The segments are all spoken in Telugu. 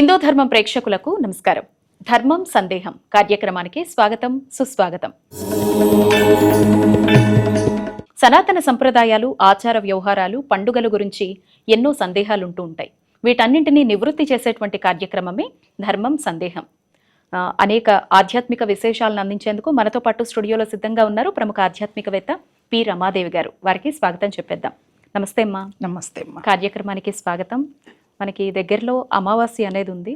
హిందూ ధర్మం ప్రేక్షకులకు నమస్కారం. ధర్మం సందేహం కార్యక్రమానికి స్వాగతం సుస్వాగతం. సనాతన సంప్రదాయాలు ఆచార వ్యవహారాలు పండుగల గురించి ఎన్నో సందేహాలు ఉంటూ ఉంటాయి. వీటన్నింటినీ నివృత్తి చేసేటువంటి కార్యక్రమమే ధర్మం సందేహం. అనేక ఆధ్యాత్మిక విశేషాలను అందించేందుకు మనతో పాటు స్టూడియోలో సిద్ధంగా ఉన్నారు ప్రముఖ ఆధ్యాత్మికవేత్త పి. రమాదేవి గారు. వారికి స్వాగతం చెప్పేద్దాం. నమస్తే అమ్మా. నమస్తే అమ్మా. కార్యక్రమానికి స్వాగతం. మనకి దగ్గరలో అమావాస్య అనేది ఉంది.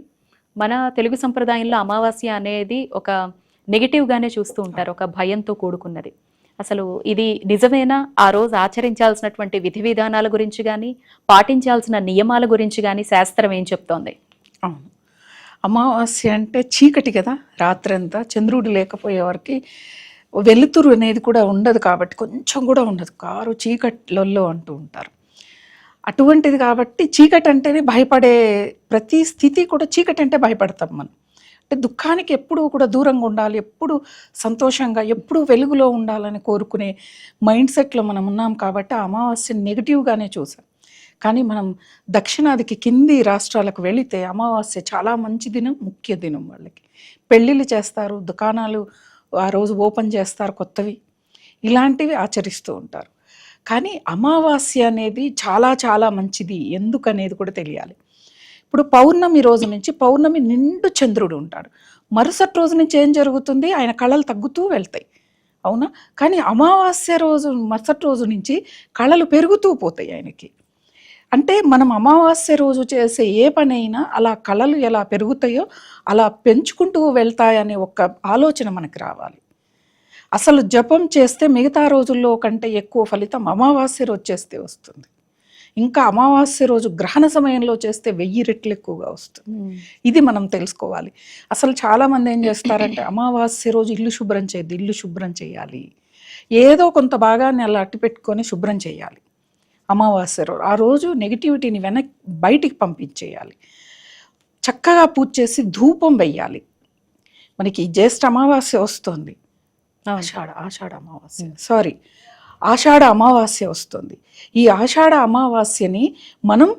మన తెలుగు సంప్రదాయంలో అమావాస్య అనేది ఒక నెగిటివ్గానే చూస్తూ ఉంటారు ఒక భయంతో కూడుకున్నది. అసలు ఇది నిజమేనా? ఆ రోజు ఆచరించాల్సినటువంటి విధి విధానాల గురించి కానీ పాటించాల్సిన నియమాల గురించి కానీ శాస్త్రం ఏం చెప్తోంది? అవును. అమావాస్య అంటే చీకటి కదా రాత్రంతా చంద్రుడు లేకపోయేవారికి వెలుతురు అనేది కూడా ఉండదు కాబట్టి కొంచెం కూడా ఉండదు. కారు చీకట్లలో అంటూ ఉంటారు. అటువంటిది కాబట్టి చీకటి అంటేనే భయపడే ప్రతి స్థితి కూడా చీకటి అంటే భయపడతాం మనం. అంటే దుఃఖానికి ఎప్పుడూ కూడా దూరంగా ఉండాలి ఎప్పుడు సంతోషంగా ఎప్పుడు వెలుగులో ఉండాలని కోరుకునే మైండ్ సెట్లో మనం ఉన్నాం కాబట్టి ఆ అమావాస్య నెగిటివ్గానే చూసాం. కానీ మనం దక్షిణాదికి కింది రాష్ట్రాలకు వెళితే అమావాస్య చాలా మంచి దినం ముఖ్య దినం వాళ్ళకి. పెళ్ళిళ్ళు చేస్తారు దుకాణాలు ఆ రోజు ఓపెన్ చేస్తారు కొత్తవి. ఇలాంటివి ఆచరిస్తూ ఉంటారు. కానీ అమావాస్య అనేది చాలా చాలా మంచిది. ఎందుకనేది కూడా తెలియాలి. ఇప్పుడు పౌర్ణమి రోజు నుంచి పౌర్ణమి నిండు చంద్రుడు ఉంటాడు. మరుసటి రోజు నుంచి ఏం జరుగుతుంది? ఆయన కళలు తగ్గుతూ వెళ్తాయి. అవునా? కానీ అమావాస్య రోజు మరుసటి రోజు నుంచి కళలు పెరుగుతూ పోతాయి ఆయనకి. అంటే మనం అమావాస్య రోజు చేసే ఏ పనైనా అలా కళలు ఎలా పెరుగుతాయో అలా పెంచుకుంటూ వెళ్తాయనే ఒక ఆలోచన మనకు రావాలి. అసలు జపం చేస్తే మిగతా రోజుల్లో కంటే ఎక్కువ ఫలితం అమావాస్య రోజు చేస్తే వస్తుంది. ఇంకా అమావాస్య రోజు గ్రహణ సమయంలో చేస్తే వెయ్యి రెట్లు ఎక్కువగా వస్తుంది. ఇది మనం తెలుసుకోవాలి. అసలు చాలామంది ఏం చేస్తారంటే అమావాస్య రోజు ఇల్లు శుభ్రం చేయద్దు ఇల్లు శుభ్రం చేయాలి. ఏదో కొంత భాగాన్ని అలా అట్టి పెట్టుకొని శుభ్రం చేయాలి. అమావాస్య రోజు ఆ రోజు నెగిటివిటీని వెనక్ బయటికి పంపించేయాలి. చక్కగా పూజ చేసి ధూపం వెయ్యాలి. మనకి జ్యేష్ఠ అమావాస్య వస్తుంది. ఆషాఢ ఆషాఢ అమావాస్య సారీ ఆషాఢ అమావాస్య వస్తుంది. ఈ ఆషాఢ అమావాస్యని మనం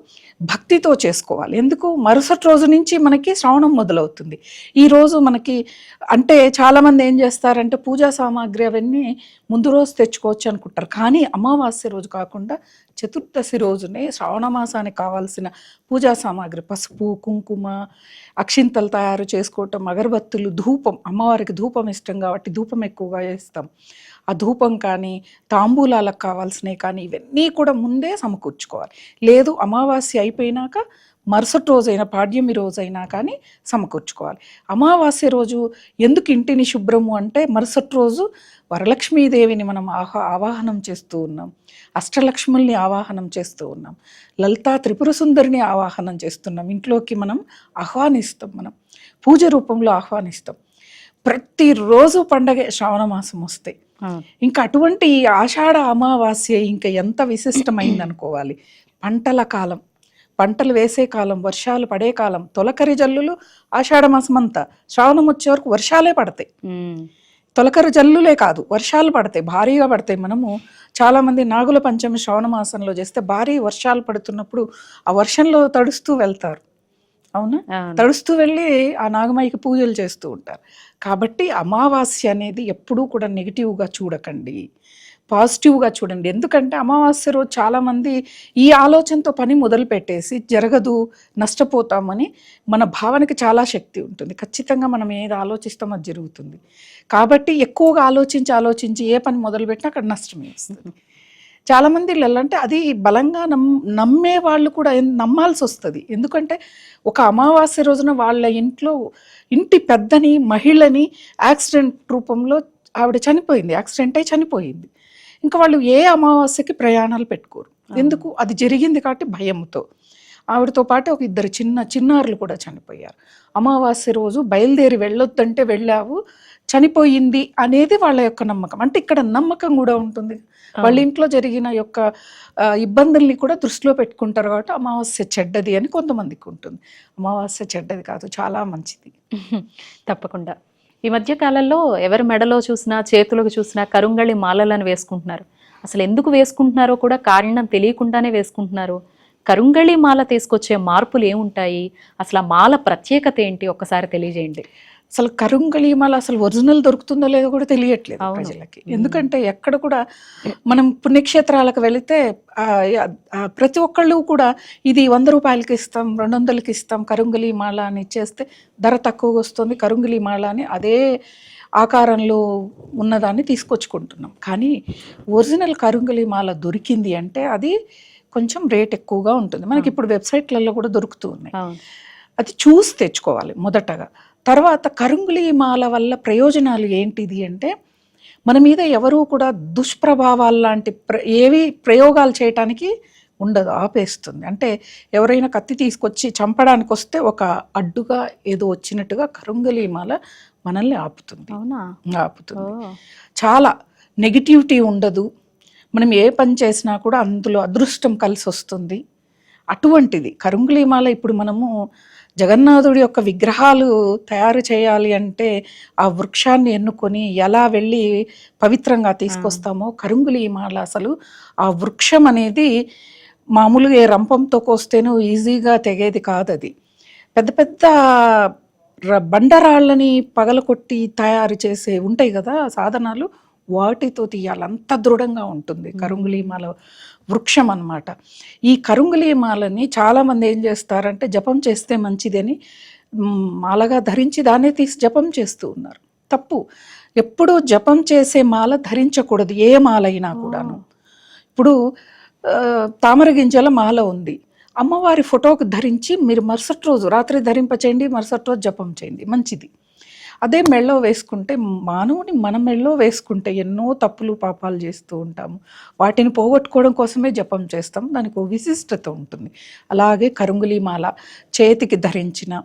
భక్తితో చేసుకోవాలి. ఎందుకు? మరుసటి రోజు నుంచి మనకి శ్రవణం మొదలవుతుంది. ఈ రోజు మనకి అంటే చాలామంది ఏం చేస్తారంటే పూజా సామాగ్రి అవన్నీ ముందు రోజు తెచ్చుకోవచ్చు అనుకుంటారు. కానీ అమావాస్య రోజు కాకుండా చతుర్దశి రోజునే శ్రావణ మాసానికి కావాల్సిన పూజా సామాగ్రి పసుపు కుంకుమ అక్షింతలు తయారు చేసుకోవటం అగరబత్తులు ధూపం అమ్మవారికి ధూపం ఇష్టం కాబట్టి ధూపం ఎక్కువగా వేస్తాం. ఆ ధూపం కానీ తాంబూలాలకు కావాల్సినవి కానీ ఇవన్నీ కూడా ముందే సమకూర్చుకోవాలి. లేదు అమావాస్య అయిపోయినాక మరుసటి రోజైనా పాడ్యమి రోజైనా కానీ సమకూర్చుకోవాలి. అమావాస్య రోజు ఎందుకు ఇంటిని శుభ్రము అంటే మరుసటి రోజు వరలక్ష్మీదేవిని మనం ఆహా ఆవాహనం చేస్తూ ఉన్నాం. అష్టలక్ష్ముల్ని ఆవాహనం చేస్తూ ఉన్నాం. లలితా త్రిపుర సుందరిని ఆవాహనం చేస్తున్నాం. ఇంట్లోకి మనం ఆహ్వానిస్తాం మనం. పూజ రూపంలో ఆహ్వానిస్తాం. ప్రతిరోజు పండగ శ్రావణ మాసం వస్తాయి ఇంకా అటువంటి ఆషాఢ అమావాస్య ఇంకా ఎంత విశిష్టమైంది అనుకోవాలి. పంటల కాలం పంటలు వేసే కాలం వర్షాలు పడే కాలం తొలకరి జల్లులు ఆషాఢ మాసం అంతా శ్రావణం వచ్చే వరకు వర్షాలే పడతాయి. తొలకరి జల్లులే కాదు వర్షాలు పడతాయి భారీగా పడతాయి. మనము చాలామంది నాగుల పంచమి శ్రావణ మాసంలో చేస్తే భారీ వర్షాలు పడుతున్నప్పుడు ఆ వర్షంలో తడుస్తూ వెళ్తారు. అవునా? తడుస్తూ వెళ్ళి ఆ నాగమాయికి పూజలు చేస్తూ ఉంటారు. కాబట్టి అమావాస్య అనేది ఎప్పుడూ కూడా నెగిటివ్గా చూడకండి. పాజిటివ్గా చూడండి. ఎందుకంటే అమావాస్య రోజు చాలామంది ఈ ఆలోచనతో పని మొదలు పెట్టేసి జరగదు నష్టపోతామని మన భావనకి చాలా శక్తి ఉంటుంది. ఖచ్చితంగా మనం ఏది ఆలోచిస్తామో అది జరుగుతుంది. కాబట్టి ఎక్కువగా ఆలోచించి ఆలోచించి ఏ పని మొదలుపెట్టినా అక్కడ నష్టమే వస్తుంది. చాలామంది అంటే అది బలంగా నమ్ నమ్మే వాళ్ళు కూడా నమ్మాల్సి వస్తుంది. ఎందుకంటే ఒక అమావాస్య రోజున వాళ్ళ ఇంట్లో ఇంటి పెద్దని మహిళని యాక్సిడెంట్ రూపంలో ఆవిడ చనిపోయింది. యాక్సిడెంట్ అయి చనిపోయింది. ఇంకా వాళ్ళు ఏ అమావాస్యకి ప్రయాణాలు పెట్టుకోరు. ఎందుకు? అది జరిగింది కాబట్టి భయంతో ఆవిడతో పాటు ఒక ఇద్దరు చిన్న చిన్నారులు కూడా చనిపోయారు. అమావాస్య రోజు బయలుదేరి వెళ్ళొద్దంటే వెళ్ళావు చనిపోయింది అనేది వాళ్ళ యొక్క నమ్మకం. అంటే ఇక్కడ నమ్మకం కూడా ఉంటుంది. వాళ్ళ ఇంట్లో జరిగిన యొక్క ఇబ్బందుల్ని కూడా దృష్టిలో పెట్టుకుంటారు కాబట్టి అమావాస్య చెడ్డది అని కొంతమందికి ఉంటుంది. అమావాస్య చెడ్డది కాదు చాలా మంచిది. తప్పకుండా. ఈ మధ్య కాలంలో ఎవరి మెడలో చూసినా చేతులకు చూసినా కరుంగళి మాలలను వేసుకుంటున్నారు. అసలు ఎందుకు వేసుకుంటున్నారో కూడా కారణం తెలియకుండానే వేసుకుంటున్నారు. కరుంగళి మాల తీసుకొచ్చే మార్పులు ఏముంటాయి? అసలు ఆ మాల ప్రత్యేకత ఏంటి? ఒక్కసారి తెలియజేయండి. అసలు కరుంగళి మాల అసలు ఒరిజినల్ దొరుకుతుందో లేదో కూడా తెలియట్లేదు. ప్రజలకి. ఎందుకంటే ఎక్కడ కూడా మనం పుణ్యక్షేత్రాలకు వెళితే ప్రతి ఒక్కళ్ళు కూడా ఇది వంద రూపాయలకి ఇస్తాం రెండు వందలకి ఇస్తాం కరుంగలి మాల అని ఇచ్చేస్తే ధర తక్కువగా వస్తుంది కరుంగలి మాల అని అదే ఆకారంలో ఉన్నదాన్ని తీసుకొచ్చుకుంటున్నాం. కానీ ఒరిజినల్ కరుంగలి మాల దొరికింది అంటే అది కొంచెం రేట్ ఎక్కువగా ఉంటుంది. మనకి ఇప్పుడు వెబ్సైట్లలో కూడా దొరుకుతూ ఉన్నాయి. అది చూసి తెచ్చుకోవాలి మొదటగా. తర్వాత కరుంగులి మాల వల్ల ప్రయోజనాలు ఏంటిది అంటే మన మీద ఎవరూ కూడా దుష్ప్రభావాలు లాంటి ప్ర ఏవి ప్రయోగాలు చేయటానికి ఉండదు ఆపేస్తుంది. అంటే ఎవరైనా కత్తి తీసుకొచ్చి చంపడానికి వస్తే ఒక అడ్డుగా ఏదో వచ్చినట్టుగా కరుంగలి మాల మనల్ని ఆపుతుంది. అవునా? ఆపుతుంది. చాలా నెగిటివిటీ ఉండదు. మనం ఏ పని చేసినా కూడా అందులో అదృష్టం కలిసి వస్తుంది అటువంటిది కరుంగులీమాల ఇప్పుడు మనము జగన్నాథుడి యొక్క విగ్రహాలు తయారు చేయాలి అంటే ఆ వృక్షాన్ని ఎన్నుకొని ఎలా వెళ్ళి పవిత్రంగా తీసుకొస్తామో కరుంగులీమాల అసలు. ఆ వృక్షం అనేది మామూలుగా ఏ రంపంతో కోస్తేనూ ఈజీగా తెగేది కాదు అది పెద్ద పెద్ద బండరాళ్ళని పగలకొట్టి తయారు చేసే ఉంటాయి కదా సాధనాలు. వాటితో తీయాలి. అంత దృఢంగా ఉంటుంది. కరుంగులీమాల వృక్షం అన్నమాట. ఈ కరుంగులీమాలని చాలామంది ఏం చేస్తారంటే జపం చేస్తే మంచిదని మాలగా ధరించి దాన్నే తీసి జపం చేస్తూ ఉన్నారు. తప్పు. ఎప్పుడూ జపం చేసే మాల ధరించకూడదు ఏ మాల అయినా కూడాను. ఇప్పుడు తామర గింజల మాల ఉంది. అమ్మవారి ఫోటోకి ధరించి మీరు మరుసటి రోజు రాత్రి ధరింపచేయండి మరుసటి రోజు జపం చేయండి. మంచిది. అదే మెళ్ళో వేసుకుంటే మానవుని మన మెళ్ళో వేసుకుంటే ఎన్నో తప్పులు పాపాలు చేస్తూ ఉంటాము. వాటిని పోగొట్టుకోవడం కోసమే జపం చేస్తాం. దానికి ఒక విశిష్టత ఉంటుంది. అలాగే కరుంగులీమాల చేతికి ధరించిన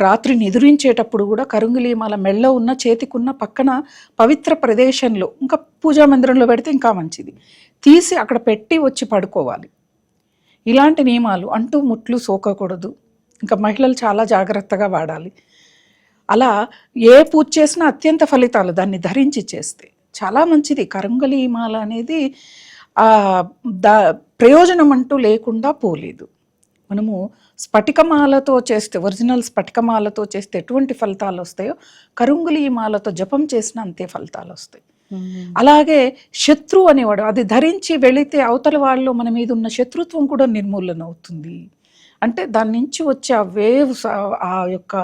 రాత్రి నిద్రించేటప్పుడు కూడా కరుంగులీమాల మెళ్ళో ఉన్న చేతికున్న పక్కన పవిత్ర ప్రదేశంలో ఇంకా పూజా మందిరంలో పెడితే ఇంకా మంచిది. తీసి అక్కడ పెట్టి వచ్చి పడుకోవాలి. ఇలాంటి నియమాలు అంటూ ముట్లు సోకకూడదు. ఇంకా మహిళలు చాలా జాగ్రత్తగా వాడాలి. అలా ఏ పూజ చేసినా అత్యంత ఫలితాలు దాన్ని ధరించి చేస్తే. చాలా మంచిది. కరుంగలీమాల అనేది ఆ దా ప్రయోజనం అంటూ లేకుండా పోలేదు. మనము స్ఫటికమాలతో చేస్తే ఒరిజినల్ స్ఫటికమాలతో చేస్తే ఎటువంటి ఫలితాలు వస్తాయో కరుంగులి మాలతో జపం చేసిన అంతే ఫలితాలు వస్తాయి. అలాగే శత్రువు అనేవాడు అది ధరించి వెళితే అవతల వాళ్ళు మన మీద ఉన్న శత్రుత్వం కూడా నిర్మూలన అవుతుంది అంటే దాని నుంచి వచ్చే ఆ వేవ్స్ ఆ యొక్క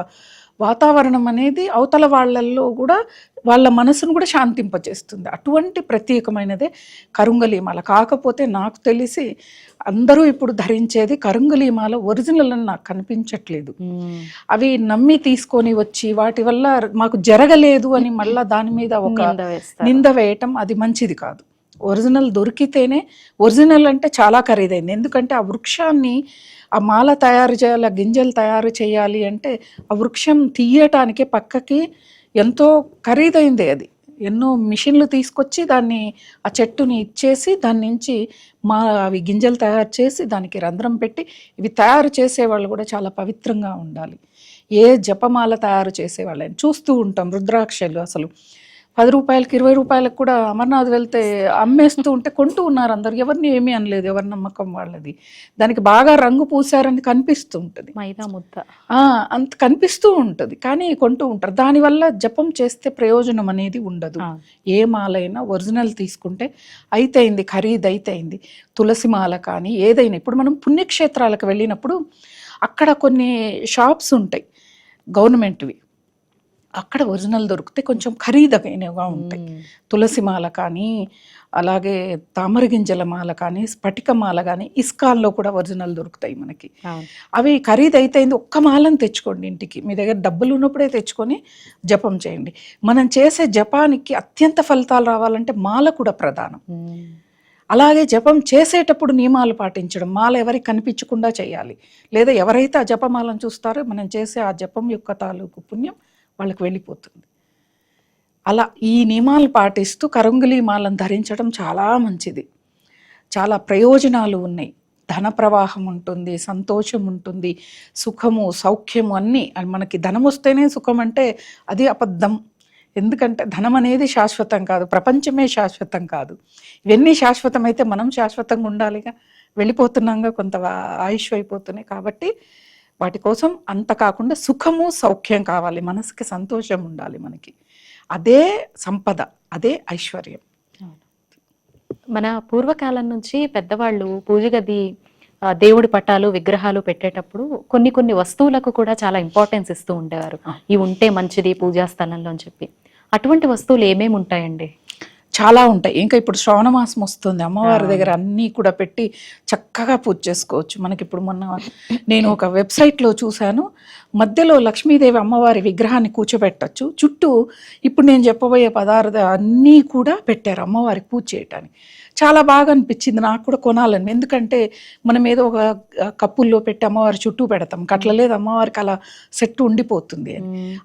వాతావరణం అనేది అవతల వాళ్ళల్లో కూడా వాళ్ళ మనసును కూడా శాంతింపజేస్తుంది అటువంటి ప్రత్యేకమైనదే కరుంగలీమాల కాకపోతే నాకు తెలిసి అందరూ ఇప్పుడు ధరించేది కరుంగలీమాల ఒరిజినల్ అని నాకు కనిపించట్లేదు. అవి నమ్మి తీసుకొని వచ్చి వాటి వల్ల మాకు జరగలేదు అని మళ్ళా దాని మీద ఒక. నింద వేయటం అది మంచిది కాదు ఒరిజినల్ దొరికితేనే ఒరిజినల్ అంటే చాలా ఖరీదైంది. ఎందుకంటే ఆ వృక్షాన్ని ఆ మాల తయారు చేయాలి ఆ గింజలు తయారు చేయాలి అంటే ఆ వృక్షం తీయటానికి పక్కకి ఎంతో ఖరీదైందే అది. ఎన్నో మిషన్లు తీసుకొచ్చి దాన్ని ఆ చెట్టుని ఇచ్చేసి దాని నుంచి మా అవి గింజలు తయారు చేసి దానికి రంధ్రం పెట్టి ఇవి తయారు చేసేవాళ్ళు కూడా చాలా పవిత్రంగా ఉండాలి. ఏ జపమాల తయారు చేసేవాళ్ళని చూస్తూ ఉంటాం రుద్రాక్షలు అసలు. పది రూపాయలకి ఇరవై రూపాయలకు కూడా అమర్నాథ్ వెళ్తే అమ్మేస్తూ ఉంటే కొంటూ ఉన్నారు అందరు. ఎవరిని ఏమీ అనలేదు ఎవరి నమ్మకం వాళ్ళది. దానికి బాగా రంగు పూసారని కనిపిస్తూ ఉంటుంది. మైదా ముద్ద. అంత కనిపిస్తూ ఉంటుంది. కానీ కొంటూ ఉంటారు. దానివల్ల జపం చేస్తే ప్రయోజనం అనేది ఉండదు. ఏ మాలైనా ఒరిజినల్ తీసుకుంటే అయితేయింది ఖరీదు అయితేయింది తులసి మాల కానీ ఏదైనా. ఇప్పుడు మనం పుణ్యక్షేత్రాలకు వెళ్ళినప్పుడు అక్కడ కొన్ని షాప్స్ ఉంటాయి గవర్నమెంట్వి. అక్కడ ఒరిజినల్ దొరికితే కొంచెం ఖరీదైనవిగా ఉంటాయి. తులసి మాల కానీ అలాగే తామర గింజల మాల కానీ స్ఫటిక మాల కానీ ఇస్కాన్లో కూడా ఒరిజినల్ దొరుకుతాయి మనకి. అవి ఖరీదు అయితే ఒక్క మాలను తెచ్చుకోండి ఇంటికి మీ దగ్గర డబ్బులు ఉన్నప్పుడే తెచ్చుకొని జపం చేయండి మనం చేసే జపానికి అత్యంత ఫలితాలు రావాలంటే మాల కూడా ప్రధానం. అలాగే జపం చేసేటప్పుడు నియమాలు పాటించడం మాల ఎవరికి కనిపించకుండా చేయాలి లేదా ఎవరైతే ఆ జపమాలను చూస్తారో మనం చేసే ఆ జపం యొక్క తాలూకు పుణ్యం వాళ్ళకి వెళ్ళిపోతుంది. అలా ఈ నియమాలు పాటిస్తూ కరంగులి మాలను ధరించడం చాలా మంచిది. చాలా ప్రయోజనాలు ఉన్నాయి. ధన ప్రవాహం ఉంటుంది సంతోషం ఉంటుంది సుఖము సౌఖ్యము అన్నీ. మనకి ధనం వస్తేనే సుఖం అంటే అది అబద్ధం. ఎందుకంటే ధనం అనేది శాశ్వతం కాదు. ప్రపంచమే శాశ్వతం కాదు. ఇవన్నీ శాశ్వతమైతే మనం శాశ్వతంగా ఉండాలిగా. వెళ్ళిపోతున్నాగా కొంత ఆయుష్ అయిపోతున్నాయి కాబట్టి వాటి కోసం అంత కాకుండా సుఖము సౌఖ్యం కావాలి. మనసుకి సంతోషం ఉండాలి మనకి. అదే సంపద అదే ఐశ్వర్యం. మన పూర్వకాలం నుంచి పెద్దవాళ్ళు పూజ గది దేవుడి పటాలు విగ్రహాలు పెట్టేటప్పుడు కొన్ని కొన్ని వస్తువులకు కూడా చాలా ఇంపార్టెన్స్ ఇస్తూ ఉండేవారు. ఇవి ఉంటే మంచిది పూజా స్థలంలో అని చెప్పి. అటువంటి వస్తువులు ఏమేమి ఉంటాయండి? చాలా ఉంటాయి. ఇంకా ఇప్పుడు శ్రావణ మాసం వస్తుంది. అమ్మవారి. దగ్గర అన్నీ కూడా పెట్టి చక్కగా పూజ చేసుకోవచ్చు. మనకి ఇప్పుడు మొన్న నేను ఒక వెబ్సైట్లో చూశాను. మధ్యలో లక్ష్మీదేవి అమ్మవారి విగ్రహాన్ని కూర్చోబెట్టచ్చు. చుట్టూ ఇప్పుడు నేను చెప్పబోయే పదార్థ అన్నీ కూడా పెట్టారు అమ్మవారికి పూజ చేయటానికి. చాలా బాగా అనిపించింది. నాకు కూడా కొనాలని. ఎందుకంటే మనం ఏదో ఒక కప్పుల్లో పెట్టి అమ్మవారి చుట్టూ పెడతాం. అట్లా లేదు అమ్మవారికి అలా సెట్ ఉండిపోతుంది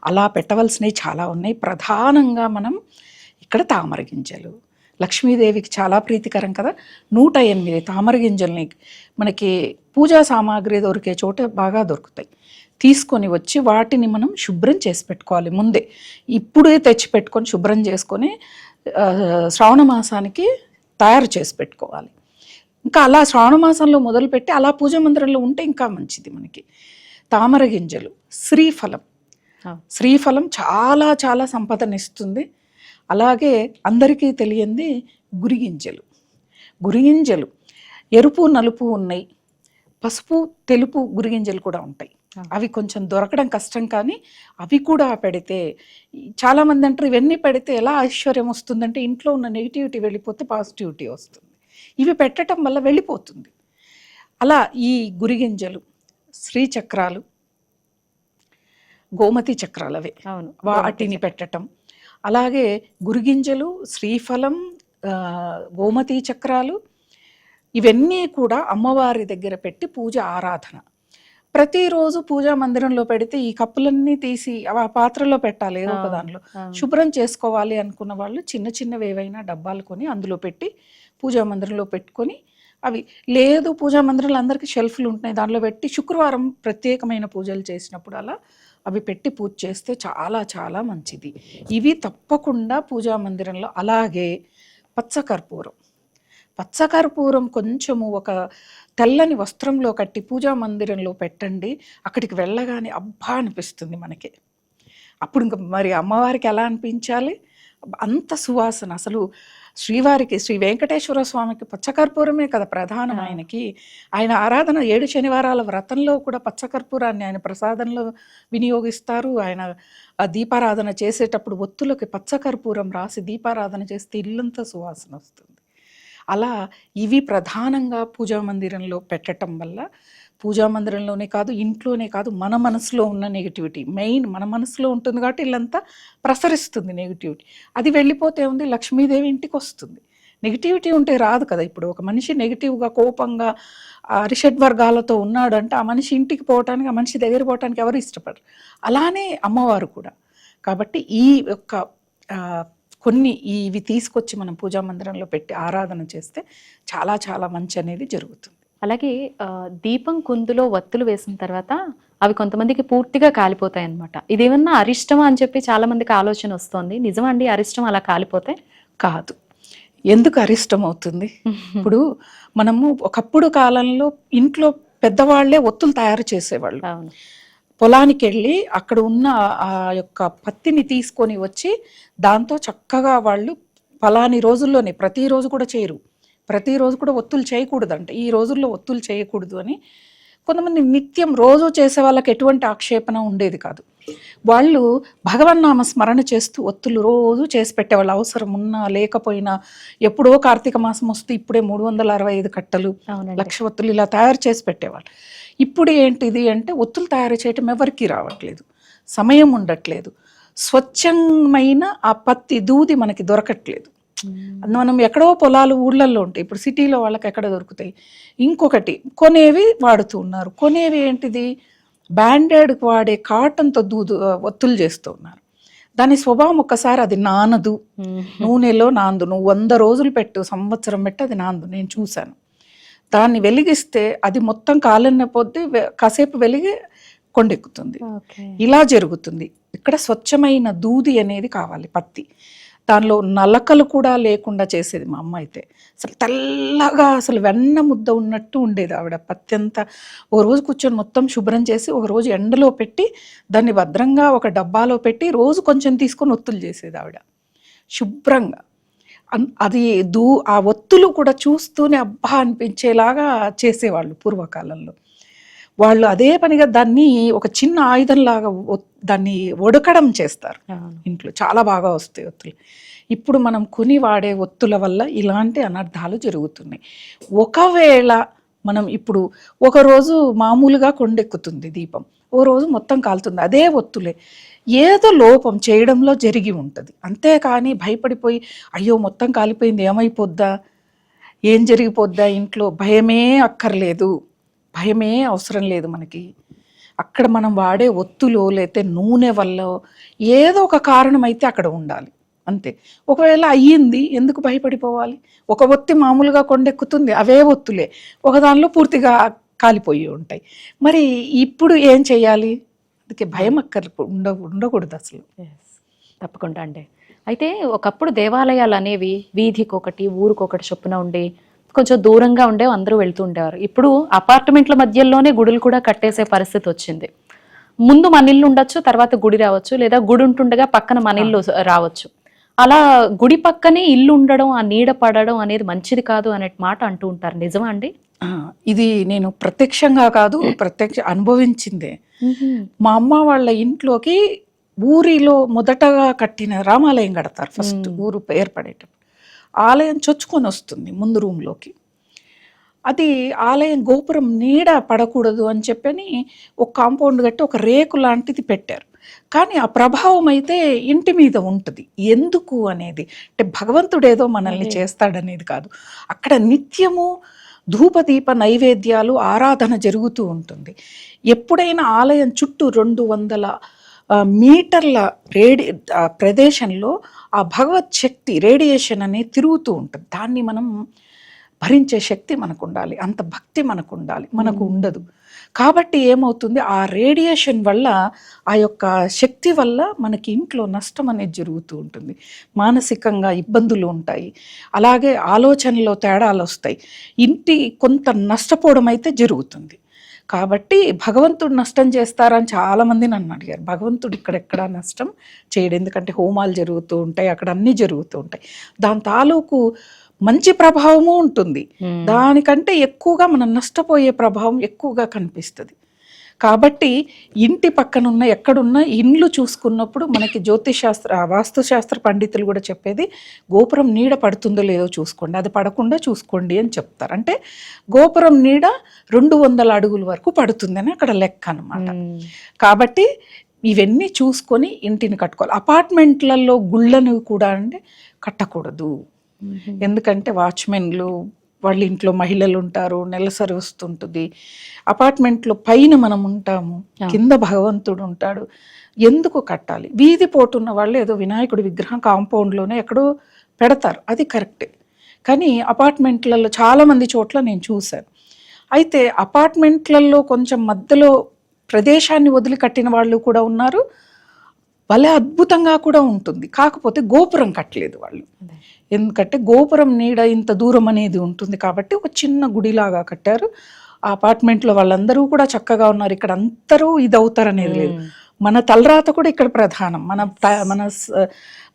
అలా పెట్టవలసినవి చాలా ఉన్నాయి. ప్రధానంగా మనం ఇక్కడ తామర గింజలు. లక్ష్మీదేవికి చాలా ప్రీతికరం కదా. నూట ఎనిమిది తామర గింజల్ని మనకి పూజా సామాగ్రి దొరికే చోట బాగా దొరుకుతాయి. తీసుకొని వచ్చి వాటిని మనం శుభ్రం చేసి పెట్టుకోవాలి ముందే. ఇప్పుడే తెచ్చి పెట్టుకొని శుభ్రం చేసుకొని శ్రావణ మాసానికి తయారు చేసి పెట్టుకోవాలి. ఇంకా అలా శ్రావణ మాసంలో మొదలుపెట్టి అలా పూజ మందిరంలో ఉంటే ఇంకా మంచిది మనకి. తామర గింజలు శ్రీఫలం. శ్రీఫలం చాలా చాలా సంపదనిస్తుంది. అలాగే అందరికీ తెలియంది గురిగింజలు. గురిగింజలు ఎరుపు నలుపు ఉన్నాయి. పసుపు తెలుపు గురిగింజలు కూడా ఉంటాయి. అవి కొంచెం దొరకడం కష్టం కానీ అవి కూడా పెడితే చాలా మంది అంటారు ఇవన్నీ పెడితే ఎలా ఐశ్వర్యం వస్తుందంటే ఇంట్లో ఉన్న నెగిటివిటీ వెళ్ళిపోతే పాజిటివిటీ వస్తుంది. ఇవి పెట్టడం వల్ల వెళ్ళిపోతుంది. అలా ఈ గురిగింజలు శ్రీచక్రాలు గోమతి చక్రాలు అవే. అవును. వాటిని పెట్టటం అలాగే గురిగింజలు శ్రీఫలం గోమతి చక్రాలు ఇవన్నీ కూడా అమ్మవారి దగ్గర పెట్టి పూజ ఆరాధన ప్రతిరోజు పూజా మందిరంలో పెడితే ఈ కప్పులన్నీ తీసి ఆ పాత్రలో పెట్టాలి ఏదో ఒక దానిలో. శుభ్రం చేసుకోవాలి అనుకున్న వాళ్ళు చిన్న చిన్నవి ఏవైనా డబ్బాలు కొని అందులో పెట్టి పూజా మందిరంలో పెట్టుకొని అవి లేదు పూజా మందిరంలో అందరికీ షెల్ఫ్లు ఉంటున్నాయి దానిలో పెట్టి శుక్రవారం ప్రత్యేకమైన పూజలు చేసినప్పుడు అలా అవి పెట్టి పూజ చేస్తే చాలా చాలా మంచిది. ఇవి తప్పకుండా పూజా మందిరంలో అలాగే పచ్చకర్పూరం. పచ్చకర్పూరం కొంచెము ఒక తెల్లని వస్త్రంలో కట్టి పూజా మందిరంలో పెట్టండి అక్కడికి వెళ్ళగానే అబ్బా అనిపిస్తుంది మనకి. అప్పుడు ఇంక మరి అమ్మవారికి ఎలా అనిపించాలి? అంత సువాసన. అసలు శ్రీవారికి శ్రీ వెంకటేశ్వర స్వామికి పచ్చకర్పూరమే కదా ప్రధానం. ఆయనకి. ఆయన ఆరాధన ఏడు శనివారాల వ్రతంలో కూడా పచ్చకర్పూరాన్ని ఆయన ప్రసాదంలో వినియోగిస్తారు. ఆయన దీపారాధన చేసేటప్పుడు ఒత్తులకి పచ్చకర్పూరం రాసి దీపారాధన చేస్తే ఇల్లంతా సువాసన వస్తుంది. అలా ఇవి ప్రధానంగా పూజా మందిరంలో పెట్టటం వల్ల పూజా మందిరంలోనే కాదు ఇంట్లోనే కాదు మన మనసులో ఉన్న నెగిటివిటీ మెయిన్ మన మనసులో ఉంటుంది కాబట్టి ఇల్లంతా ప్రసరిస్తుంది నెగిటివిటీ అది వెళ్ళిపోతే ఉంది లక్ష్మీదేవి ఇంటికి వస్తుంది. నెగిటివిటీ ఉంటే రాదు కదా ఇప్పుడు. ఒక మనిషి నెగిటివ్గా కోపంగా రిషడ్ అరిషడ్ వర్గాలతో ఉన్నాడు అంటే ఆ మనిషి ఇంటికి పోవటానికి ఆ మనిషి దగ్గర పోవటానికి ఎవరు ఇష్టపడరు. అలానే అమ్మవారు కూడా. కాబట్టి ఈ యొక్క కొన్ని ఇవి తీసుకొచ్చి మనం పూజా మందిరంలో పెట్టి ఆరాధన చేస్తే చాలా చాలా మంచి అనేది జరుగుతుంది. అలాగే దీపం కుందులో వత్తులు వేసిన తర్వాత అవి కొంతమందికి పూర్తిగా కాలిపోతాయి అన్నమాట ఇదేమన్నా అరిష్టమా అని చెప్పి చాలా మందికి ఆలోచన వస్తుంది. నిజమా అండి అరిష్టం అలా కాలిపోతే? కాదు. ఎందుకు అరిష్టం అవుతుంది? ఇప్పుడు మనము ఒకప్పుడు కాలంలో ఇంట్లో పెద్దవాళ్ళే ఒత్తులు తయారు చేసేవాళ్ళు. పొలానికి వెళ్ళి అక్కడ ఉన్న ఆ యొక్క పత్తిని తీసుకొని వచ్చి దాంతో చక్కగా వాళ్ళు ఫలాని రోజుల్లోనే ప్రతిరోజు కూడా చేయరు. ప్రతిరోజు కూడా ఒత్తులు చేయకూడదంట. ఈ రోజుల్లో ఒత్తులు చేయకూడదు అని కొంతమంది నిత్యం రోజు చేసే వాళ్ళకి ఎటువంటి ఆక్షేపణ ఉండేది కాదు. వాళ్ళు భగవన్నామ స్మరణ చేస్తూ ఒత్తులు రోజు చేసి పెట్టేవాళ్ళు. అవసరం ఉన్నా లేకపోయినా ఎప్పుడో కార్తీక మాసం వస్తే ఇప్పుడే మూడు వందల అరవై ఐదు కట్టలు లక్ష ఒత్తులు ఇలా తయారు చేసి పెట్టేవాళ్ళు. ఇప్పుడు ఏంటిది అంటే ఒత్తులు తయారు చేయటం ఎవరికీ రావట్లేదు. సమయం ఉండట్లేదు. స్వచ్ఛమైన ఆ పత్తి దూది మనకి దొరకట్లేదు. మనం ఎక్కడో పొలాలు ఊళ్ళల్లో ఉంటాయి. ఇప్పుడు సిటీలో వాళ్ళకి ఎక్కడ దొరుకుతాయి? ఇంకొకటి కొనేవి వాడుతూ ఉన్నారు. కొనేవి ఏంటిది? బ్యాండెడ్కి వాడే కాటన్తో దూదు ఒత్తులు చేస్తూ ఉన్నారు. దాని స్వభావం ఒక్కసారి అది నానదు. నూనెలో నాందు. నువ్వు వంద రోజులు పెట్టు సంవత్సరం పెట్టి అది నాందు. నేను చూశాను. దాన్ని వెలిగిస్తే అది మొత్తం కాలిన పొద్దు కాసేపు వెలిగి కొండెక్కుతుంది. ఇలా జరుగుతుంది. ఇక్కడ స్వచ్ఛమైన దూది అనేది కావాలి పత్తి. దానిలో నలకలు కూడా లేకుండా చేసేది మా అమ్మ అయితే. అసలు తెల్లగా అసలు వెన్న ముద్ద ఉన్నట్టు ఉండేది ఆవిడ. పత్యంత ఒక రోజు కూర్చొని మొత్తం శుభ్రం చేసి ఒక రోజు ఎండలో పెట్టి దాన్ని భద్రంగా ఒక డబ్బాలో పెట్టి రోజు కొంచెం తీసుకొని ఒత్తులు చేసేది ఆవిడ. శుభ్రంగా. అది దూ ఆ ఒత్తులు కూడా చూస్తూనే అబ్బా అనిపించేలాగా చేసేవాళ్ళు పూర్వకాలంలో. వాళ్ళు అదే పనిగా దాన్ని ఒక చిన్న ఆయుధంలాగా దాన్ని ఒడకడం చేస్తారు. ఇంట్లో చాలా బాగా వస్తాయి ఒత్తులు. ఇప్పుడు మనం కొని వాడే ఒత్తుల వల్ల ఇలాంటి అనర్థాలు జరుగుతున్నాయి. ఒకవేళ మనం ఇప్పుడు ఒక రోజు మామూలుగా కొండెక్కుతుంది దీపం. ఓ రోజు మొత్తం కాలుతుంది. అదే ఒత్తులే. ఏదో లోపం చేయడంలో జరిగి ఉంటుంది. అంతేకాని భయపడిపోయి అయ్యో మొత్తం కాలిపోయింది ఏమైపోద్దా? ఏం జరిగిపోద్దా? ఇంట్లో భయమే అక్కర్లేదు. భయమే అవసరం లేదు మనకి. అక్కడ మనం వాడే ఒత్తులో లేతే నూనె వల్ల ఏదో ఒక కారణం అయితే అక్కడ ఉండాలి. అంతే. ఒకవేళ అయ్యింది ఎందుకు భయపడిపోవాలి? ఒక ఒత్తి మామూలుగా కొండెక్కుతుంది అవే ఒత్తులే. ఒకదానిలో పూర్తిగా కాలిపోయి ఉంటాయి. మరి ఇప్పుడు ఏం చేయాలి అందుకే భయం అక్కర్ ఉండ ఉండకూడదు అసలు. తప్పకుండా అండి. అయితే ఒకప్పుడు దేవాలయాలు అనేవి వీధికి ఒకటి ఊరికొకటి చొప్పున ఉండి కొంచెం దూరంగా ఉండే అందరూ వెళ్తూ ఉండేవారు. ఇప్పుడు అపార్ట్మెంట్ల మధ్యలోనే గుడులు కూడా కట్టేసే పరిస్థితి వచ్చింది. ముందు మన ఇల్లు ఉండొచ్చు తర్వాత గుడి రావచ్చు లేదా గుడి ఉంటుండగా పక్కన మన ఇల్లు రావచ్చు. అలా గుడి పక్కనే ఇల్లు ఉండడం ఆ నీడ పడడం అనేది మంచిది కాదు అనే మాట అంటూ ఉంటారు. నిజమా అండి? ఇది నేను ప్రత్యక్షంగా కాదు ప్రత్యక్ష అనుభవించిందే. మా అమ్మ వాళ్ళ ఇంట్లోకి ఊరిలో మొదటగా కట్టిన రామాలయం కడతారు ఫస్ట్. ఊరు ఏర్పడేటప్పుడు. ఆలయం చొచ్చుకొని వస్తుంది ముందు రూమ్లోకి. అది ఆలయం గోపురం నీడ పడకూడదు అని చెప్పని ఒక కాంపౌండ్ కట్టి ఒక రేకు లాంటిది పెట్టారు. కానీ ఆ ప్రభావం అయితే ఇంటి మీద ఉంటుంది. ఎందుకు అనేది? అంటే భగవంతుడు ఏదో మనల్ని. చేస్తాడనేది కాదు. అక్కడ నిత్యము ధూపదీప నైవేద్యాలు ఆరాధన జరుగుతూ ఉంటుంది. ఎప్పుడైనా ఆలయం చుట్టూ రెండు వందల మీటర్ల రేడి ప్రదేశంలో ఆ భగవత్ శక్తి రేడియేషన్ అనేది తిరుగుతూ ఉంటుంది. దాన్ని మనం భరించే శక్తి మనకు ఉండాలి అంత భక్తి మనకు ఉండాలి మనకు. ఉండదు. కాబట్టి ఏమవుతుంది? ఆ రేడియేషన్ వల్ల ఆ యొక్క శక్తి వల్ల మనకి ఇంట్లో నష్టం అనేది జరుగుతూ ఉంటుంది. మానసికంగా ఇబ్బందులు ఉంటాయి. అలాగే ఆలోచనలో తేడాలు వస్తాయి. ఇంటి కొంత నష్టపోవడం అయితే జరుగుతుంది. కాబట్టి భగవంతుడు నష్టం చేస్తారని చాలామంది నన్ను అడిగారు. భగవంతుడు ఇక్కడెక్కడ నష్టం చేయడు? ఎందుకంటే హోమాలు జరుగుతూ ఉంటాయి అక్కడ అన్నీ జరుగుతూ ఉంటాయి. దాని తాలూకు మంచి ప్రభావము ఉంటుంది. దానికంటే ఎక్కువగా మనం నష్టపోయే ప్రభావం ఎక్కువగా కనిపిస్తుంది. కాబట్టి ఇంటి పక్కనున్న ఎక్కడున్న ఇండ్లు చూసుకున్నప్పుడు మనకి జ్యోతిశాస్త్ర వాస్తుశాస్త్ర పండితులు కూడా చెప్పేది గోపురం నీడ పడుతుందో లేదో చూసుకోండి అది పడకుండా చూసుకోండి అని చెప్తారు అంటే గోపురం నీడ రెండు వందల అడుగుల వరకు పడుతుందని అక్కడ లెక్క అన్నమాట మ్మ్. కాబట్టి ఇవన్నీ చూసుకొని ఇంటిని కట్టుకోవాలి అపార్ట్మెంట్లలో గుళ్ళను కూడా అంటే కట్టకూడదు. ఎందుకంటే వాచ్మెన్లు వాళ్ళ ఇంట్లో మహిళలు ఉంటారు నెలసరి వస్తుంటుంది. అపార్ట్మెంట్లో పైన మనం ఉంటాము. కింద భగవంతుడు ఉంటాడు. ఎందుకు కట్టాలి? వీధి పోటున్న వాళ్ళు ఏదో వినాయకుడి విగ్రహం కాంపౌండ్లోనే ఎక్కడో పెడతారు. అది కరెక్టే. కానీ అపార్ట్మెంట్లలో చాలా మంది చోట్ల నేను చూశాను. అయితే అపార్ట్మెంట్లలో కొంచెం మధ్యలో ప్రదేశాన్ని వదిలి కట్టిన వాళ్ళు కూడా ఉన్నారు. భలే అద్భుతంగా కూడా ఉంటుంది. కాకపోతే గోపురం కట్టలేదు వాళ్ళు. ఎందుకంటే గోపురం నీడ ఇంత దూరం అనేది ఉంటుంది కాబట్టి ఒక చిన్న గుడిలాగా కట్టారు. ఆ అపార్ట్మెంట్లో వాళ్ళందరూ కూడా చక్కగా ఉన్నారు. ఇక్కడ అందరూ ఇది అవుతారు అనేది లేదు. మన తలరాత కూడా ఇక్కడ ప్రధానం. మన మన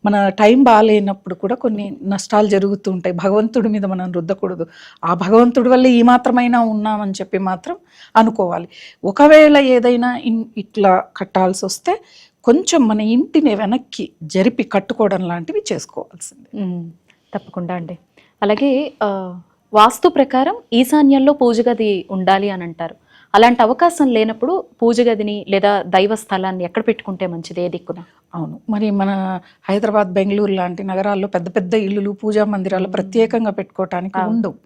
మన టైం బాగాలేనప్పుడు కూడా కొన్ని నష్టాలు జరుగుతూ ఉంటాయి. భగవంతుడి మీద మనం రుద్దకూడదు. ఆ భగవంతుడి వల్ల ఈ మాత్రమైనా ఉన్నామని చెప్పి మాత్రం అనుకోవాలి. ఒకవేళ ఏదైనా ఇన్- ఇట్లా కట్టాల్సి వస్తే కొంచెం మన ఇంటిని వెనక్కి జరిపి కట్టుకోవడం లాంటివి చేసుకోవాల్సిందే. తప్పకుండా అండి. అలాగే వాస్తు ప్రకారం ఈశాన్యంలో పూజ గది ఉండాలి అని అంటారు. అలాంటి అవకాశం లేనప్పుడు పూజ గదిని లేదా దైవ స్థలాన్ని ఎక్కడ పెట్టుకుంటే మంచిది ఏ దిక్కున? అవును. మరి మన హైదరాబాద్ బెంగళూరు లాంటి నగరాల్లో పెద్ద పెద్ద ఇల్లులు పూజా మందిరాలు ప్రత్యేకంగా పెట్టుకోవటానికి. ఉండవు.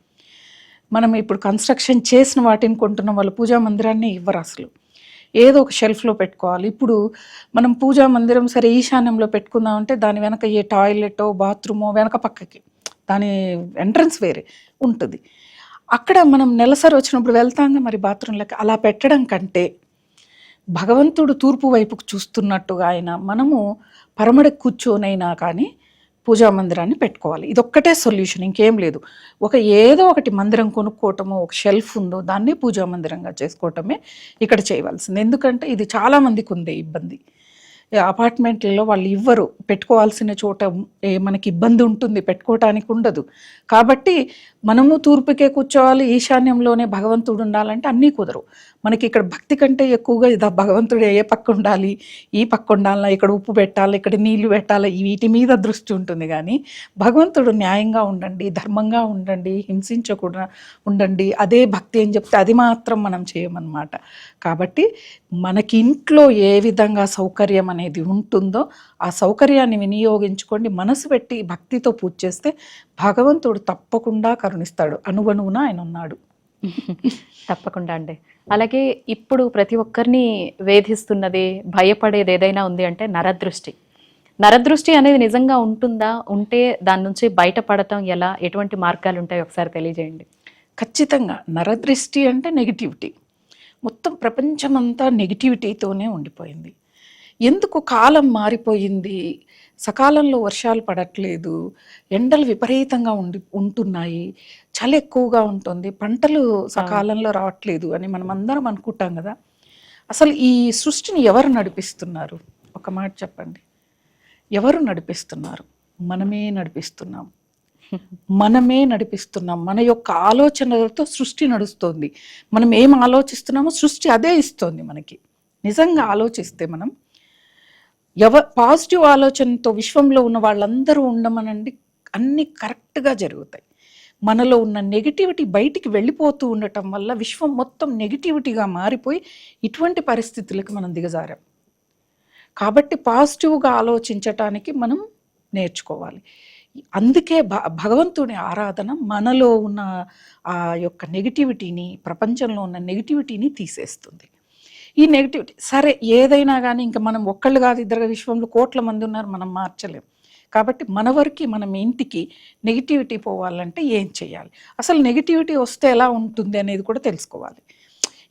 మనం ఇప్పుడు కన్స్ట్రక్షన్ చేసిన వాటిని కొంటున్న వాళ్ళు పూజా మందిరాన్ని ఇవ్వరు అసలు. ఏదో ఒక షెల్ఫ్లో పెట్టుకోవాలి. ఇప్పుడు మనం పూజా మందిరం సరే ఈశాన్యంలో పెట్టుకుందాం అంటే దాని వెనక ఏ టాయిలెటో బాత్రూమో వెనక పక్కకి దాని ఎంట్రన్స్ వేరే ఉంటుంది. అక్కడ మనం నెలసరి వచ్చినప్పుడు వెళ్తాంగా మరి బాత్రూంలోకి అలా పెట్టడం కంటే భగవంతుడు తూర్పు వైపుకు చూస్తున్నట్టుగా ఆయన మనము పరమడ కూర్చోనైనా కానీ పూజా మందిరాన్ని పెట్టుకోవాలి. ఇదొక్కటే సొల్యూషన్ ఇంకేం లేదు. ఒక ఏదో ఒకటి మందిరం కొనుక్కోవటమో ఒక షెల్ఫ్ ఉందో దాన్ని పూజా మందిరంగా చేసుకోవటమే ఇక్కడ చేయవలసింది. ఎందుకంటే ఇది చాలామందికి ఉంది ఇబ్బంది. అపార్ట్మెంట్లలో వాళ్ళు ఇవ్వరు. పెట్టుకోవాల్సిన చోట ఏ మనకి ఇబ్బంది ఉంటుంది. పెట్టుకోవటానికి ఉండదు. కాబట్టి మనము తూర్పుకే కూర్చోవాలి. ఈశాన్యంలోనే భగవంతుడు ఉండాలంటే అన్నీ కుదరు మనకి ఇక్కడ భక్తి కంటే ఎక్కువగా ఇదా భగవంతుడు ఏ పక్క ఉండాలి ఈ పక్క ఉండాలా ఇక్కడ ఉప్పు పెట్టాలి ఇక్కడ నీళ్ళు పెట్టాలి వీటి మీద దృష్టి ఉంటుంది. కానీ భగవంతుడు న్యాయంగా ఉండండి ధర్మంగా ఉండండి హింసించకుండా ఉండండి అదే భక్తి అని చెప్తే అది మాత్రం మనం చేయమన్నమాట. కాబట్టి మనకి ఇంట్లో ఏ విధంగా సౌకర్యం అనేది ఉంటుందో ఆ సౌకర్యాన్ని వినియోగించుకోండి. మనసు పెట్టి భక్తితో పూజ చేస్తే భగవంతుడు తప్పకుండా కరుణిస్తాడు. అణువణువున ఆయన ఉన్నాడు. తప్పకుండా అండి. అలాగే ఇప్పుడు ప్రతి ఒక్కరిని వేధిస్తున్నది భయపడేది ఏదైనా ఉంది అంటే నరదృష్టి. నరదృష్టి అనేది నిజంగా ఉంటుందా? ఉంటే దాని నుంచి బయటపడటం ఎలా? ఎటువంటి మార్గాలు ఉంటాయి? ఒకసారి తెలియజేయండి. ఖచ్చితంగా నరదృష్టి అంటే నెగిటివిటీ. మొత్తం ప్రపంచమంతా నెగిటివిటీతోనే ఉండిపోయింది. ఎందుకు కాలం మారిపోయింది? సకాలంలో వర్షాలు పడట్లేదు. ఎండలు విపరీతంగా ఉండి ఉంటున్నాయి. చలి ఎక్కువగా ఉంటుంది. పంటలు సకాలంలో రావట్లేదు అని మనం అందరం అనుకుంటాం కదా. అసలు ఈ సృష్టిని ఎవరు నడిపిస్తున్నారు? ఒక మాట చెప్పండి. ఎవరు నడిపిస్తున్నారు? మనమే నడిపిస్తున్నాం. మనమే నడిపిస్తున్నాం. మన యొక్క ఆలోచనలతో సృష్టి నడుస్తోంది. మనం ఏం ఆలోచిస్తున్నామో సృష్టి అదే ఇస్తోంది మనకి. నిజంగా ఆలోచిస్తే మనం ఎవ పాజిటివ్ ఆలోచనతో విశ్వంలో ఉన్న వాళ్ళందరూ ఉండమనండి. అన్నీ కరెక్ట్గా జరుగుతాయి. మనలో ఉన్న నెగిటివిటీ బయటికి వెళ్ళిపోతూ ఉండటం వల్ల విశ్వం మొత్తం నెగిటివిటీగా మారిపోయి ఇటువంటి పరిస్థితులకు మనం దిగజారాం. కాబట్టి పాజిటివ్గా ఆలోచించటానికి మనం నేర్చుకోవాలి. అందుకే భ భగవంతుని ఆరాధన మనలో ఉన్న ఆ యొక్క నెగిటివిటీని ప్రపంచంలో ఉన్న నెగిటివిటీని తీసేస్తుంది. ఈ నెగిటివిటీ సరే ఏదైనా కానీ ఇంకా మనం ఒక్కళ్ళు కాదు ఇద్దరు విశ్వంలో కోట్ల మంది ఉన్నారు మనం మార్చలేం. కాబట్టి మన వరకు మనం ఇంటికి నెగిటివిటీ పోవాలంటే ఏం చేయాలి? అసలు నెగిటివిటీ వస్తే ఎలా ఉంటుంది అనేది కూడా తెలుసుకోవాలి.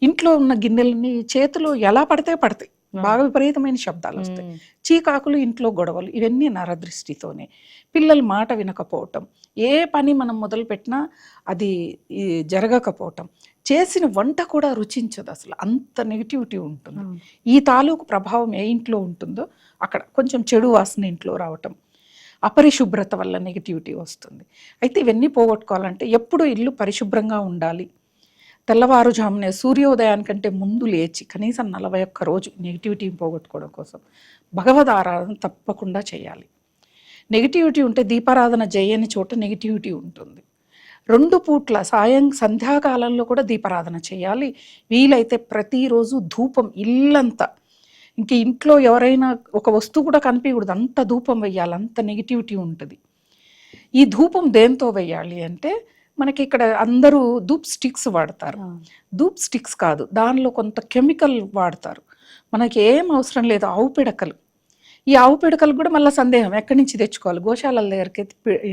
ఇంట్లో ఉన్న గిన్నెలని చేతులు ఎలా పడితే పడతాయి. బాగా విపరీతమైన శబ్దాలు వస్తాయి. చీకాకులు ఇంట్లో గొడవలు ఇవన్నీ నరదృష్టితోనే. పిల్లలు మాట వినకపోవటం. ఏ పని మనం మొదలుపెట్టినా అది ఈ, జరగకపోవటం. చేసిన వంట కూడా రుచించదు అసలు. అంత నెగిటివిటీ ఉంటుంది. ఈ తాలూకు ప్రభావం ఏ ఇంట్లో ఉంటుందో అక్కడ కొంచెం చెడు వాసన ఇంట్లో రావటం. అపరిశుభ్రత వల్ల నెగిటివిటీ వస్తుంది. అయితే ఇవన్నీ పోగొట్టుకోవాలంటే ఎప్పుడు ఇల్లు పరిశుభ్రంగా ఉండాలి. తెల్లవారుజామునే సూర్యోదయానికంటే ముందు లేచి కనీసం నలభై ఒక్క రోజు నెగిటివిటీని పోగొట్టుకోవడం కోసం భగవద్ ఆరాధన తప్పకుండా చేయాలి. నెగిటివిటీ ఉంటే దీపారాధన చేయని చోట నెగిటివిటీ ఉంటుంది. రెండు పూట్ల సాయం సంధ్యాకాలంలో కూడా దీపారాధన చేయాలి. వీలైతే ప్రతిరోజు ధూపం ఇల్లంతా ఇంక ఇంట్లో ఎవరైనా ఒక వస్తువు కూడా కనిపించకూడదు అంత ధూపం వేయాలి అంత నెగిటివిటీ ఉంటుంది. ఈ ధూపం దేంతో వేయాలి అంటే మనకి ఇక్కడ అందరూ ధూప్ స్టిక్స్ వాడతారు. ధూప్ స్టిక్స్ కాదు దానిలో కొంత కెమికల్ వాడతారు. మనకి ఏం అవసరం లేదు ఆవు పిడకలు. ఈ ఆవు పిడకలు కూడా మళ్ళీ సందేహం ఎక్కడి నుంచి తెచ్చుకోవాలి? గోశాలల దగ్గరికి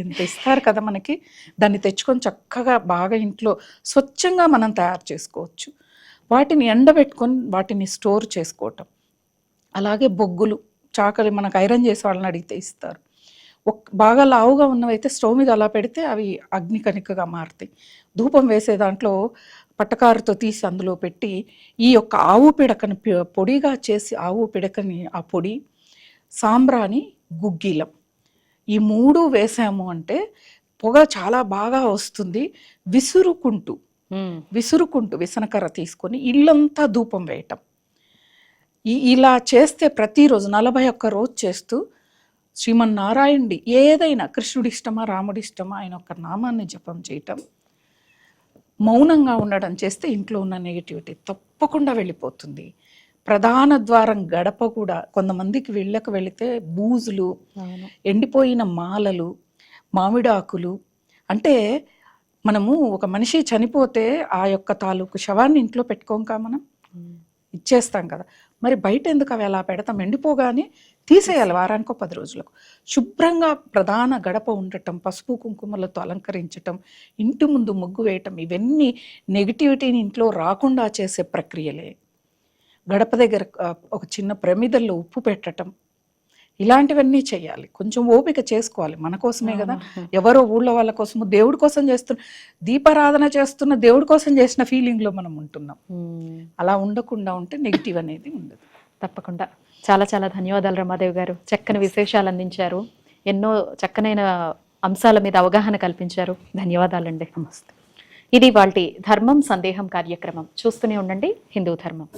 ఇంత ఇస్తారు కదా మనకి. దాన్ని తెచ్చుకొని చక్కగా బాగా ఇంట్లో స్వచ్ఛంగా మనం తయారు చేసుకోవచ్చు. వాటిని ఎండబెట్టుకొని వాటిని స్టోర్ చేసుకోవటం. అలాగే బొగ్గులు చాకలి మనకు ఐరన్ చేసే వాళ్ళని అడిగితే ఇస్తారు. ఒక్ బాగా లావుగా ఉన్నవైతే స్టవ్ మీద అలా పెడితే అవి అగ్ని కణికగా మారుతాయి. ధూపం వేసే దాంట్లో పట్టకారుతో తీసి అందులో పెట్టి ఈ యొక్క ఆవు పిడకని పొడిగా చేసి ఆవు పిడకని ఆ పొడి సాంబ్రాణి గుగ్గిలం ఈ మూడు వేసాము అంటే పొగ చాలా బాగా వస్తుంది. విసురుకుంటూ విసురుకుంటూ విసనకర్ర తీసుకొని ఇల్లంతా ధూపం వేయటం. ఇలా చేస్తే ప్రతిరోజు నలభై ఒక్క రోజు చేస్తూ శ్రీమన్నారాయణుడి ఏదైనా కృష్ణుడి ఇష్టమా రాముడి ఇష్టమా ఆయన ఒక నామాన్ని జపం చేయటం మౌనంగా ఉండడం చేస్తే ఇంట్లో ఉన్న నెగిటివిటీ తప్పకుండా వెళ్ళిపోతుంది. ప్రధాన ద్వారం గడప కూడా కొంతమందికి వెళ్ళక వెళితే బూజులు ఎండిపోయిన మాలలు మామిడాకులు అంటే మనము ఒక మనిషి చనిపోతే ఆ యొక్క తాలూకు శవాన్ని ఇంట్లో పెట్టుకోంకా మనం? ఇచ్చేస్తాం కదా. మరి బయట ఎందుకు అవి అలా పెడతాం? ఎండిపోగానే తీసేయాలి వారానికో పది రోజులకు. శుభ్రంగా ప్రధాన గడప ఉండటం పసుపు కుంకుమలతో అలంకరించటం ఇంటి ముందు ముగ్గు వేయటం ఇవన్నీ నెగిటివిటీని ఇంట్లో రాకుండా చేసే ప్రక్రియలే. గడప దగ్గర ఒక చిన్న ప్రమిదల్లో ఉప్పు పెట్టటం ఇలాంటివన్నీ చేయాలి. కొంచెం ఓపిక చేసుకోవాలి. మన కోసమే కదా. ఎవరో ఊళ్ళో వాళ్ళ కోసము దేవుడి కోసం చేస్తున్న దీపారాధన చేస్తున్న దేవుడి కోసం చేసిన ఫీలింగ్లో మనం ఉంటున్నాం. అలా ఉండకుండా ఉంటే నెగిటివ్ అనేది ఉండదు. తప్పకుండా. చాలా చాలా ధన్యవాదాలు రమాదేవి గారు. చక్కని విశేషాలు అందించారు. ఎన్నో చక్కనైన అంశాల మీద అవగాహన కల్పించారు. ధన్యవాదాలండి. నమస్తే. ఇది వాళ్ళ ధర్మం సందేహం కార్యక్రమం. చూస్తూనే ఉండండి. హిందూ ధర్మం.